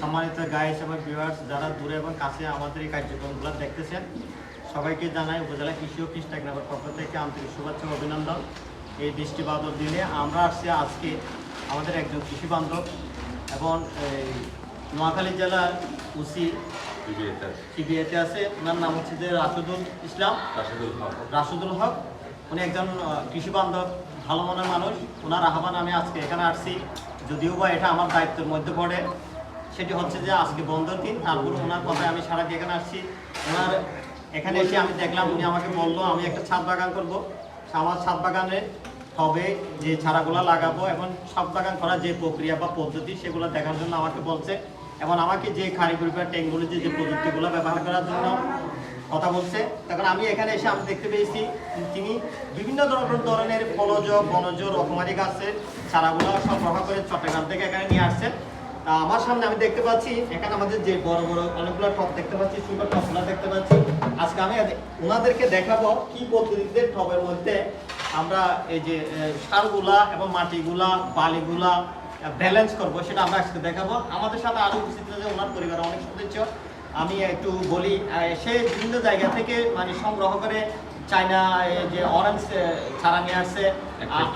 সম্মানিত গায়ে সবাই ভিউয়ার্স যারা দূরে এবং কাছে আমাদের এই কার্যক্রমগুলো দেখতেছেন সবাইকে জানাই উপজেলা কৃষি ও কৃষ্ণাগ্রামের পক্ষ থেকে আন্তরিক শুভেচ্ছা ও অভিনন্দন। এই বৃষ্টি বাদল দিনে আমরা আসছি আজকে আমাদের একজন কৃষি বান্ধব এবং এই নোয়াখালী জেলার উসি সিবিআইতে আছে। ওনার নাম হচ্ছে যে রাশেদুল ইসলাম। রাশেদুল হক। উনি একজন কৃষি বান্ধব ভালো মনের মানুষ। ওনার আহ্বান আমি আজকে এখানে আসছি। যদিও বা এটা আমার দায়িত্বের মধ্যে পড়ে। সেটি হচ্ছে যে আজকে বন্ধের দিন, তারপর ওনার কথায় আমি সারা দিয়ে এখানে আসছি। ওনার এখানে এসে আমি দেখলাম উনি আমাকে বলল, আমি একটা ছাদ বাগান করব। আমার ছাদ বাগানে হবে যে চারাগুলো লাগাবো এবং ছাদ বাগান করার যে প্রক্রিয়া বা পদ্ধতি, সেগুলো দেখার জন্য আমাকে বলছে। এবং আমাকে যে কারিগরি বা টেকনোলজি যে প্রযুক্তিগুলো ব্যবহার করার জন্য কথা বলছে। তখন আমি এখানে এসে আমি দেখতে পেয়েছি, তিনি বিভিন্ন ধরনের ধরনের ফলজ, বনজ, রকমারি গাছের চারাগুলো সংগ্রহ করে চট্টগ্রাম থেকে এখানে নিয়ে আসছেন। আমার সামনে আমি দেখতে পাচ্ছি, এখানে আমাদের যে বড় বড় অনেকগুলো টপ দেখতে পাচ্ছি সুন্দর টপগুলো দেখতে পাচ্ছি। আজকে আমি ওনাদেরকে দেখাবো কি পদ্ধতিতে টবের মধ্যে আমরা এই যে সারগুলা এবং মাটিগুলা, বালিগুলা ব্যালেন্স করব, সেটা আমরা আজকে দেখাবো। আমাদের সাথে আরও উপস্থিত আছে ওনার পরিবার, অনেক সদস্য। আমি একটু বলি সে বিভিন্ন জায়গা থেকে মানে সংগ্রহ করে চায়না যে অরেঞ্জ ছাড়া নিয়ে আসছে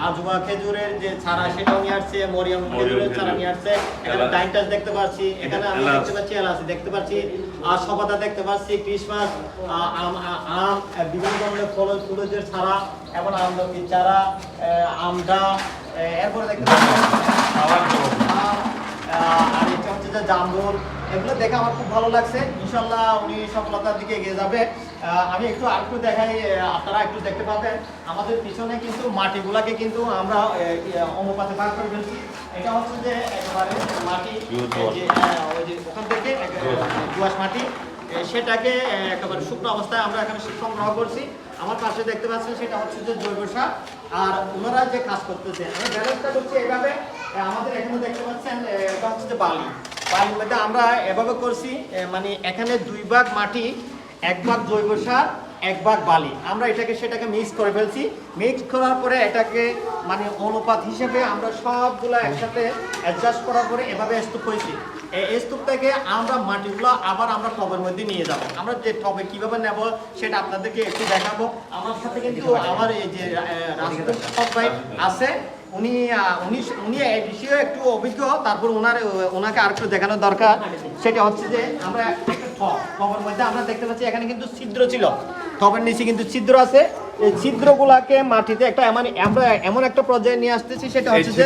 আজুবা খেজুরের যে চারা সেটাও নিয়ে আসছে মরিয়াম খেজুরের চারা নিয়ে আসছে। এখানে ডাইনটাস দেখতে পাচ্ছি এখানে আমি দেখতে পাচ্ছি এলাচি দেখতে পাচ্ছি। আর সবাদা দেখতে পাচ্ছি ক্রিসমাস আম আম বিভিন্ন ধরনের ফল ফুলজের চারা এবং আমলকির চারা আহ, এরপরে দেখতে পাচ্ছি আর এটা হচ্ছে যে জামরুল। এগুলো দেখে আমার খুব ভালো লাগছে। ইনশাল্লাহ উনি সফলতার দিকে এগিয়ে যাবে। আমি একটু আর একটু দেখাই আপনারা একটু দেখতে পাবেন আমাদের পিছনে কিন্তু মাটিগুলাকে কিন্তু আমরা ইয়ে, ভাগ করে ফেলছি। এটা হচ্ছে যে একেবারে মাটি ওই যে ওখান থেকে। দোআঁশ মাটি সেটাকে একেবারে শুকনো অবস্থায় আমরা এখানে সংগ্রহ করছি। আমার পাশে দেখতে পাচ্ছেন সেটা হচ্ছে যে জৈব সার। আর ওনারা যে কাজ করতেছে আমি ব্যালেন্সটা করছি এইভাবে। আমাদের এখানে দেখতে পাচ্ছেন এটা হচ্ছে যে বালি। বালির মধ্যে আমরা এভাবে করছি মানে এখানে দুই ভাগ মাটি এক ভাগ জৈব সার এক ভাগ বালি। আমরা এটাকে সেটাকে মিক্স করে ফেলছি। মিক্স করার পরে এটাকে মানে অনুপাত হিসেবে আমরা সবগুলো একসাথে অ্যাডজাস্ট করার পরে এভাবে স্তূপ করেছি। এই স্তূপ থেকে আমরা মাটিগুলো আবার আমরা টবের মধ্যে নিয়ে যাব। আমরা যে টবে কীভাবে নেব সেটা আপনাদেরকে একটু দেখাবো। আমার সাথে কিন্তু আমার এই যে রাষ্ট্র ভাই আছে। উনি উনি উনি এই বিষয়ে একটু অভিজ্ঞ তারপর ওনার ওনাকে আর একটু দেখানো দরকার। সেটা হচ্ছে যে আমরা টবের মধ্যে আমরা দেখতে পাচ্ছি এখানে কিন্তু ছিদ্র ছিল। টবের নিচে কিন্তু ছিদ্র আছে। এই ছিদ্রগুলাকে মাটিতে একটা এমন আমরা এমন একটা পর্যায়ে নিয়ে আসতেছি সেটা হচ্ছে যে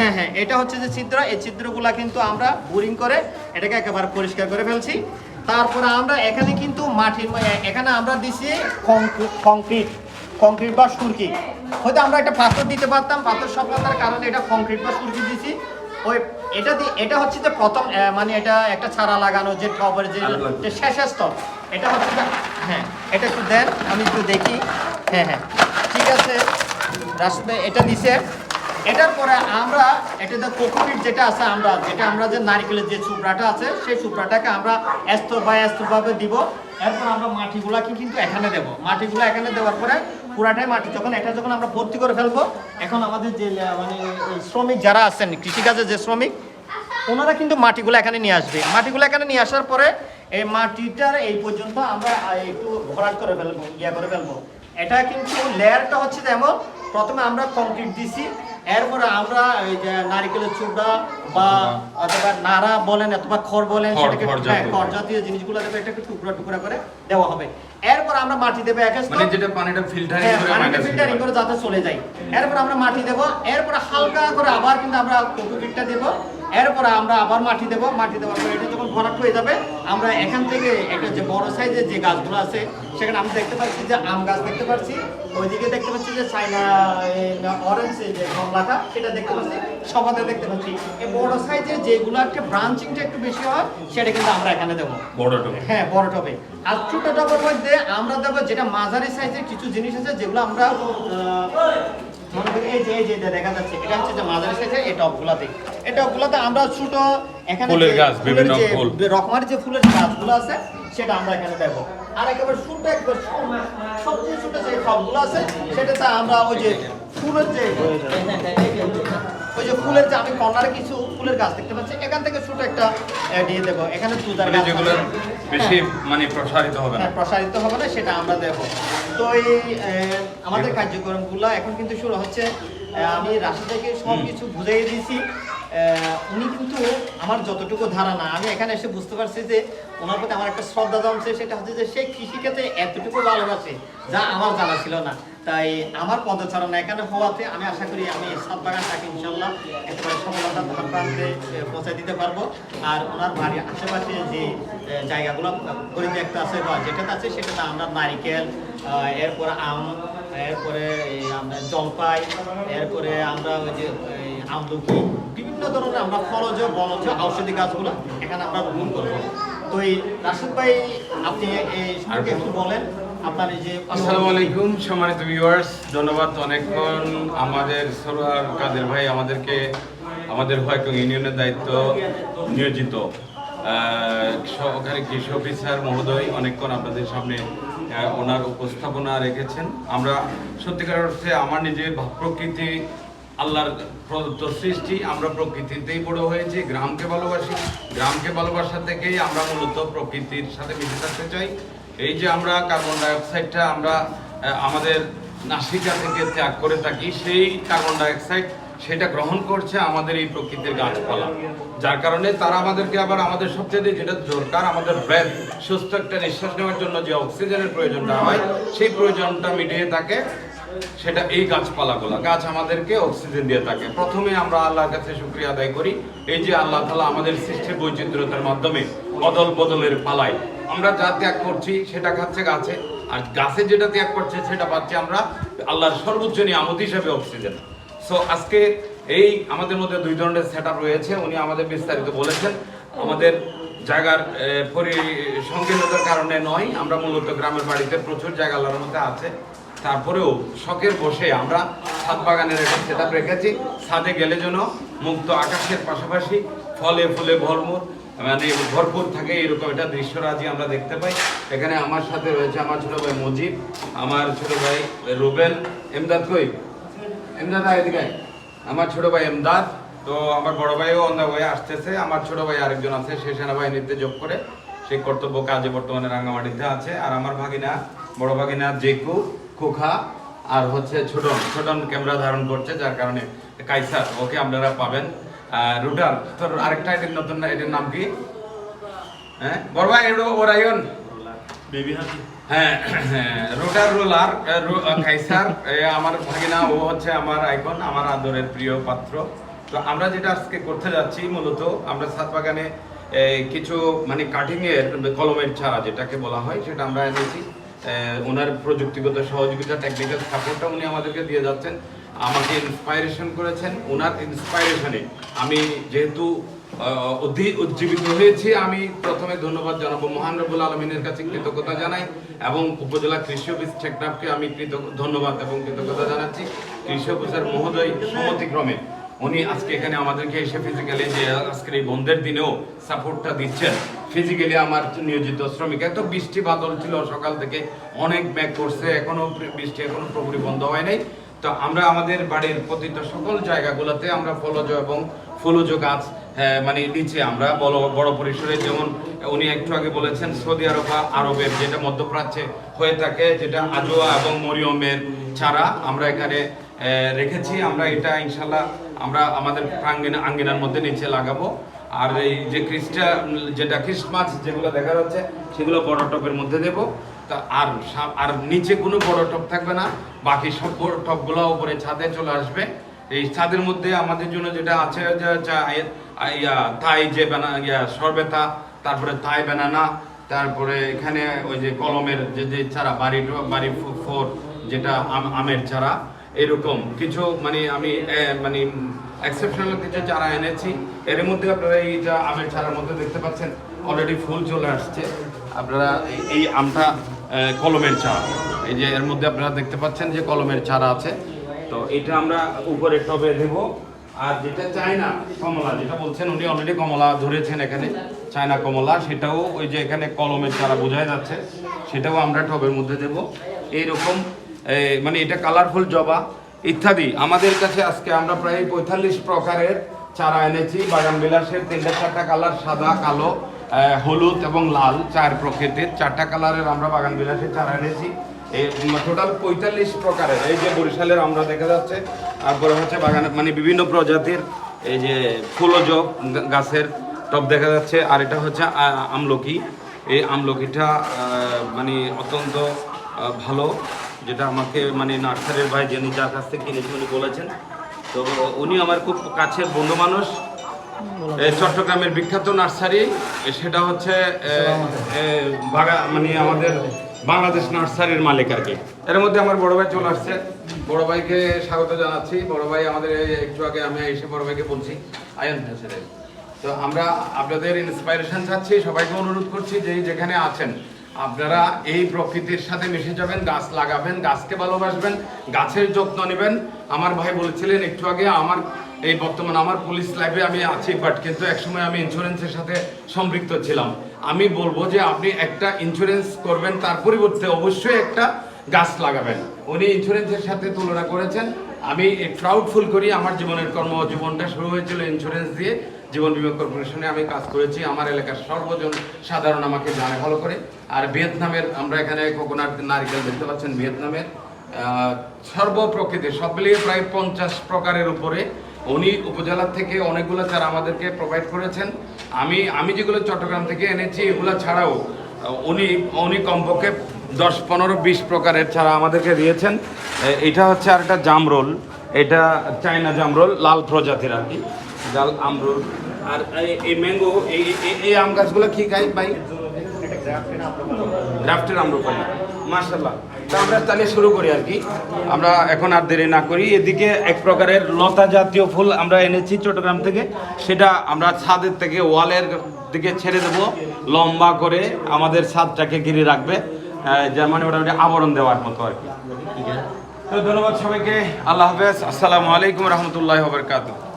হ্যাঁ হ্যাঁ এটা হচ্ছে যে ছিদ্র। এই ছিদ্রগুলা কিন্তু আমরা বোরিং করে এটাকে একেবারে পরিষ্কার করে ফেলছি। তারপরে আমরা এখানে কিন্তু মাটির এখানে আমরা দিছি কংক্রিট কংক্রিট বা সুরকি। হয়তো আমরা একটা পাথর দিতে পারতাম পাথর সফলতার কারণে এটা কংক্রিট বা সুরকি দিছি ওই এটা দিয়ে এটা হচ্ছে যে প্রথম মানে এটা একটা ছাড়া লাগানো যে টবের যে শেষের স্তর এটা হচ্ছে হ্যাঁ এটা একটু দেন আমি একটু দেখি। হ্যাঁ হ্যাঁ। ঠিক আছে। রাস্তায় এটা দিছে। এটার পরে আমরা এটা যে কোকোপিট যেটা আছে আমরা যেটা আমরা যে নারকেলের যে চুপড়াটা আছে সেই চুপড়াটাকে আমরা স্তর বা স্তরভাবে দিব। এরপর আমরা মাটিগুলাকে কিন্তু এখানে দেব। মাটিগুলো এখানে দেওয়ার পরে পুরাটাই মাটি। যখন এটা যখন আমরা ভর্তি করে ফেলব এখন আমাদের যে মানে শ্রমিক যারা আছেন কৃষিকাজের যে শ্রমিক ওনারা কিন্তু মাটিগুলো এখানে নিয়ে আসবে। মাটিগুলো এখানে নিয়ে আসার পরে এই মাটিটার এই পর্যন্ত আমরা একটু ভরাট করে ফেলব ইয়া করে ফেলব। এটা কিন্তু লেয়ারটা হচ্ছে যেমন প্রথমে আমরা কংক্রিট দিছি এরপরে আমরা এই যে নারিকেলের চূড়া বা অথবা নাড়া বলেন অথবা খড় বলেন সেটাকে খড় হ্যাঁ, জাতীয়। জাতীয় জিনিসগুলো এটাকে টুকরা টুকরা করে দেওয়া হবে। এরপর আমরা মাটি দেবে এক মানে যেটা পানিটা ফিল্টারিং হ্যাঁ, করে পানিটা ফিল্টারিং করে। যাতে চলে যায়। এরপর আমরা মাটি দেব। এরপর হালকা করে আবার কিন্তু আমরা কোকোপিটটা দেব। এরপর আমরা আবার মাটি দেব। মাটি দেওয়ার পরে এটা যখন ভরাট হয়ে যাবে আমরা এখান থেকে একটা যে বড় সাইজের যে গাছগুলো আছে সেখানে আমরা দেখতে পাচ্ছি যে আম গাছ দেখতে পাচ্ছি। ওইদিকে দেখতে পাচ্ছি যে চাইনা অরেঞ্জ যে কমলাটা সেটা দেখতে পাচ্ছি। সবাতে দেখতে পাচ্ছি। এই বড় সাইজের যেগুলো একটা ব্রাঞ্চিংটা একটু বেশি হয় সেটা কিন্তু আমরা এখানে দেবো। বড় টবে। হ্যাঁ বড় টবে। আর ছোট টবের মধ্যে আমরা দেবো যেটা মাঝারি সাইজের কিছু জিনিস আছে যেগুলো আমরা আহ, করি এই যে এই যে দেখা যাচ্ছে এটা হচ্ছে যে মাঝারি সাইজের এই টবগুলাতে এই টবগুলাতে আমরা ছোট এখানে ফুলের গাছ, ফুলের বিভিন্ন ফুল। রকমারি যে ফুলের গাছগুলো আছে সেটা আমরা এখানে দেবো আর একেবারে ছোট একবার সব- সবচেয়ে ছোট যে টবগুলো আছে সেটাতে আমরা ওই যে ফুলের যে ওই যে ফুলের যে আমি কর্নারে কিছু ফুলের গাছ দেখতে পাচ্ছি এখান থেকে ছোট একটা দিয়ে দেবো। এখানে তুদার মানে গাছ যেগুলো বেশি হ্যাঁ। মানে প্রসারিত হবে না। হ্যাঁ, প্রসারিত হবে না সেটা আমরা দেব। তো এই আমাদের কার্যক্রমগুলো এখন কিন্তু শুরু হচ্ছে। আমি রাশি থেকে সব কিছু বুঝিয়ে দিয়েছি। আহ, উনি কিন্তু আমার যতটুকু ধারণা আমি এখানে এসে বুঝতে পারছি যে ওনার প্রতি আমার একটা শ্রদ্ধা জমছে সেটা হচ্ছে যে সে কৃষিক্ষেত্রে এতটুকু ভালোবাসে যা আমার জানা ছিল না। তাই আমার পদচারণা এখানে হওয়াতে আমি আশা করি আমি সাত বাগানটাকে ইনশাল্লাহ একেবারে সফলতার ধার প্রান্তে পৌঁছে দিতে পারব। আর ওনার বাড়ির আশেপাশে যে জায়গাগুলো পরিত্যক্ত আছে বা যেটাতে আছে সেটাতে আমরা নারিকেল এরপরে আম, এরপরে আমরা জলপাই, এরপরে আমরা ওই যে, এই আমলকি, বিভিন্ন ধরনের আমরা ফলজ, বনজ ঔষধি গাছগুলো এখানে আমরা রোপণ করব। তো এই রাশিদ ভাই, আপনি এই সম্পর্কে একটু বলেন। আপনার এই আসসালামু আলাইকুম, সম্মানিত ভিউয়ার্স ধন্যবাদ অনেকক্ষণ আমাদের সরোয়ার কাদের ভাই আমাদেরকে, আমাদের হোয়াইটং ইউনিয়নের দায়িত্ব নিয়োজিত। সহকারী কৃষি অফিসার মহোদয় অনেকক্ষণ আপনাদের সামনে ওনার উপস্থাপনা রেখেছেন। আমরা সত্যিকার অর্থে আমার নিজের প্রকৃতি, আল্লাহর প্রদত্ত সৃষ্টি, আমরা প্রকৃতিতেই বড় হয়েছি, গ্রামকে ভালোবাসি। গ্রামকে ভালোবাসা থেকেই আমরা মূলত প্রকৃতির সাথে মিশে থাকতে চাই। এই যে আমরা কার্বন ডাইঅক্সাইডটা আমরা আমাদের নাসিকা থেকে ত্যাগ করে থাকি, সেই কার্বন ডাইঅক্সাইড সেটা গ্রহণ করছে আমাদের এই প্রকৃতির গাছপালা। যার কারণে তারা আমাদেরকে আবার আমাদের সবচেয়ে যেটা দরকার, আমাদের ব্রেথ সুস্থ একটা নিঃশ্বাস নেওয়ার জন্য যে অক্সিজেনের প্রয়োজনটা হয়, সেই প্রয়োজনটা মিটিয়ে থাকে সেটা এই গাছপালাগুলো। গাছ আমাদেরকে অক্সিজেন দিয়ে থাকে। প্রথমে আমরা আল্লাহর কাছে শুক্রিয়া আদায় করি। এই যে আল্লাহ তালা আমাদের সৃষ্টির বৈচিত্র্যতার মাধ্যমে অদল বদলের পালাই আমরা যা ত্যাগ করছি সেটা খাচ্ছে গাছে। আর গাছে যেটা ত্যাগ করছে সেটা পাচ্ছি আমরা আল্লাহর সর্বোচ্চ নিয়ামত হিসাবে অক্সিজেন। সো আজকে এই আমাদের মধ্যে দুই ধরনের সেট রয়েছে। উনি আমাদের বিস্তারিত বলেছেন। আমাদের জায়গার আহ, পরিসংকীর্ণতার কারণে নয় আমরা মূলত গ্রামের বাড়িতে প্রচুর জায়গা আল্লাহর মধ্যে আছে। তারপরেও শখের বসে আমরা ছাদ বাগানের একটা সেট রেখেছি। ছাদে গেলে যেন মুক্ত আকাশের পাশাপাশি ফলে ফুলে ভরমুর মানে ভরপুর থাকে এরকম একটা দৃশ্যরাজি আমরা দেখতে পাই। এখানে আমার সাথে রয়েছে আমার ছোট ভাই মজিব, আমার ছোট ভাই রুবেল। এমদাদ কই? এমদাদ আয় এদিকে আমার ছোট ভাই এমদাদ, তো আমার বড় ভাইও অন্য ভাই আসতেছে। আমার ছোট ভাই আরেকজন আছে, সে সেনাবাহিনীতে যোগ করে। সেই কর্তব্য কাজে বর্তমানে রাঙ্গামাটিতে আছে। আর আমার ভাগিনা, বড় ভাগিনা জেকু, খোখা, আর হচ্ছে ছোটন। ছোটন ক্যামেরা ধারণ করছে, যার কারণে কাইসার, ওকে আপনারা পাবেন। আর তোর আরেকটা এটির নতুন এটির নাম কি? হ্যাঁ? বড় ভাই এডো ওরাইন বেবি হাতি হ্যাঁ রোটার রোলার কাইসার। আমার ভাগিনা ও হচ্ছে আমার আইকন আমার আদরের প্রিয় পাত্র। তো আমরা যেটা আজকে করতে যাচ্ছি মূলত আমরা ছাদ বাগানে কিছু মানে কাটিং এর কলমের ছাড়া যেটাকে বলা হয় সেটা আমরা এনেছি। ওনার প্রযুক্তিগত সহযোগিতা টেকনিক্যাল সাপোর্টটা উনি আমাদেরকে দিয়ে যাচ্ছেন। আমাকে ইন্সপাইরেশন করেছেন, ওনার ইন্সপাইরেশনে আমি যেহেতু উজ্জীবিত হয়েছি, আমি প্রথমে ধন্যবাদ জানাব মহান রবুল আলমিনের কাছে কৃতজ্ঞতা জানাই এবং উপজেলা কৃষি অফিস টেকনাফকে আমি ধন্যবাদ এবং কৃতজ্ঞতা জানাচ্ছি কৃষি অফিসার মহোদয় সম্মতিক্রমে উনি আজকে এখানে আমাদেরকে এসে ফিজিক্যালি যে আজকের এই বন্ধের দিনেও সাপোর্টটা দিচ্ছেন। ফিজিক্যালি আমার নিয়োজিত শ্রমিক। এত বৃষ্টি বাদল ছিল সকাল থেকে, অনেক ব্যাগ করছে, এখনও বৃষ্টি এখনও পুরোপুরি বন্ধ হয় নাই। তো আমরা আমাদের বাড়ির প্রতিটা সকল জায়গাগুলোতে আমরা ফলজ এবং ফুলজ গাছ হ্যাঁ, মানে নিচে আমরা বড় বড় পরিসরে যেমন উনি একটু আগে বলেছেন সৌদি আরব বা আরবের যেটা মধ্যপ্রাচ্যে হয়ে থাকে যেটা আজোয়া এবং মরিয়মের ছাড়া আমরা এখানে রেখেছি। আমরা এটা ইনশাল্লাহ আমরা আমাদের প্রাঙ্গিনা আঙ্গিনার মধ্যে নিচে লাগাবো। আর এই যে খ্রিস্টা যেটা খ্রিস্টমাস যেগুলো দেখা যাচ্ছে সেগুলো বড় টপের মধ্যে দেব। তা আর আর নিচে কোনো বড় টপ থাকবে না, বাকি সব বড় টপগুলো উপরে ছাদে চলে আসবে। এই ছাদের মধ্যে আমাদের জন্য যেটা আছে, যে থাই যে বানা ইয়া, সরবেতা, তারপরে থাই বানানা, তারপরে এখানে ওই যে কলমের যে যে চারা, বাড়ি বাড়ি ফোর, যেটা আম- আমের চারা, এরকম কিছু মানে আমি মানে এক্সেপশনাল কিছু চারা এনেছি। এর মধ্যে আপনারা এইটা আমের চারার মধ্যে দেখতে পাচ্ছেন অলরেডি ফুল চলে আসছে। আপনারা এই- এই আমটা কলমের চারা। এই যে এর মধ্যে আপনারা দেখতে পাচ্ছেন যে কলমের চারা আছে। তো এটা আমরা উপরে টবে দেব। আর যেটা চায়না কমলা, যেটা বলছেন উনি অলরেডি কমলা ধরেছেন এখানে। চায়না কমলা, সেটাও ওই যে এখানে কলমের চারা বোঝাই যাচ্ছে। সেটাও আমরা টবের মধ্যে দেব। এইরকম মানে এটা কালারফুল জবা। ইত্যাদি। আমাদের কাছে আজকে আমরা প্রায় পঁয়তাল্লিশ প্রকারের চারা এনেছি। বাগান বিলাসের তিনটা চারটা কালার সাদা, কালো। হলুদ এবং লাল চার প্রকৃতির, চারটা কালারের আমরা বাগান বিলাসের চারা এনেছি। টোটাল পঁয়তাল্লিশ প্রকারের, এই যে বরিশালের আমরা দেখা যাচ্ছে, তারপরে হচ্ছে বাগানে মানে বিভিন্ন প্রজাতির, এই যে ফুলজ গাছের টব দেখা যাচ্ছে, আর এটা হচ্ছে আমলকি। এই আমলকিটা মানে অত্যন্ত ভালো, যেটা আমাকে মানে নার্সারির ভাই যিনি যার কাছ থেকে কিনেছি উনি বলেছেন। তো উনি আমার খুব কাছের বন্ধু মানুষ চট্টগ্রামের বিখ্যাত নার্সারি সেটা হচ্ছে মানে আমাদের বাংলাদেশ নার্সারির মালিক আর কি। এর মধ্যে আমার বড় ভাই চলে আসছে। বড় ভাইকে স্বাগত জানাচ্ছি। বড় ভাই, আমাদের একটু আগে আমি এসে বড় ভাইকে বলছি, আয়ন হাসিরে তো আমরা আপনাদের ইন্সপাইরেশন চাচ্ছি, সবাইকে অনুরোধ করছি যে যেখানে আছেন, আপনারা এই প্রকৃতির সাথে মিশে যাবেন, গাছ লাগাবেন, গাছকে ভালোবাসবেন, গাছের যত্ন নেবেন। আমার ভাই বলেছিলেন একটু আগে, আমার এই বর্তমান আমার পুলিশ লাইফে আমি আছি বাট কিন্তু একসময় আমি ইন্স্যুরেন্সের সাথে সম্পৃক্ত ছিলাম। আমি বলব যে আপনি একটা ইন্স্যুরেন্স করবেন তার পরিবর্তে অবশ্যই একটা গাছ লাগাবেন। উনি ইন্স্যুরেন্সের সাথে তুলনা করেছেন। আমি প্রাউডফুল করি আমার জীবনের কর্মজীবনটা শুরু হয়েছিল ইন্স্যুরেন্স দিয়ে। জীবন বীমা কর্পোরেশনে আমি কাজ করেছি। আমার এলাকার সর্বজন সাধারণ আমাকে জানে ভালো করে। আর ভিয়েতনামের আমরা এখানে কোকোনাট নারিকেল দেখতে পাচ্ছেন ভিয়েতনামের আহ, সর্বপ্রকৃতির সব মিলিয়ে প্রায় পঞ্চাশ প্রকারের উপরে উনি উপজেলা থেকে অনেকগুলো চারা আমাদেরকে প্রোভাইড করেছেন। আমি আমি যেগুলো চট্টগ্রাম থেকে এনেছি এগুলো ছাড়াও উনি উনি কমপক্ষে দশ পনেরো বিশ প্রকারের চারা আমাদেরকে দিয়েছেন। এটা হচ্ছে আর একটা জামরোল এটা চায়না জামরোল লাল প্রজাতির আর কি। লাল আমরুল আর এই- এই ম্যাঙ্গো এই এই- আম গাছগুলো কি খাই ভাই? গ্রাফটের আম্রপালি মাশাল্লাহ তা আমরা তাহলে শুরু করি আর কি। আমরা এখন আর দেরি না করি। এদিকে এক প্রকারের লতা জাতীয় ফুল আমরা এনেছি চট্টগ্রাম থেকে। সেটা আমরা ছাদের থেকে ওয়ালের দিকে ছেড়ে দেব। লম্বা করে আমাদের ছাদটাকে ঘিরে রাখবে। আহ, যেমন মোটামুটি আবরণ দেওয়ার মতো আর কি। তো ধন্যবাদ সবাইকে। আল্লাহ হাফেজ। আসসালামু আলাইকুম রহমতুল্লাহ বরকাতুহ।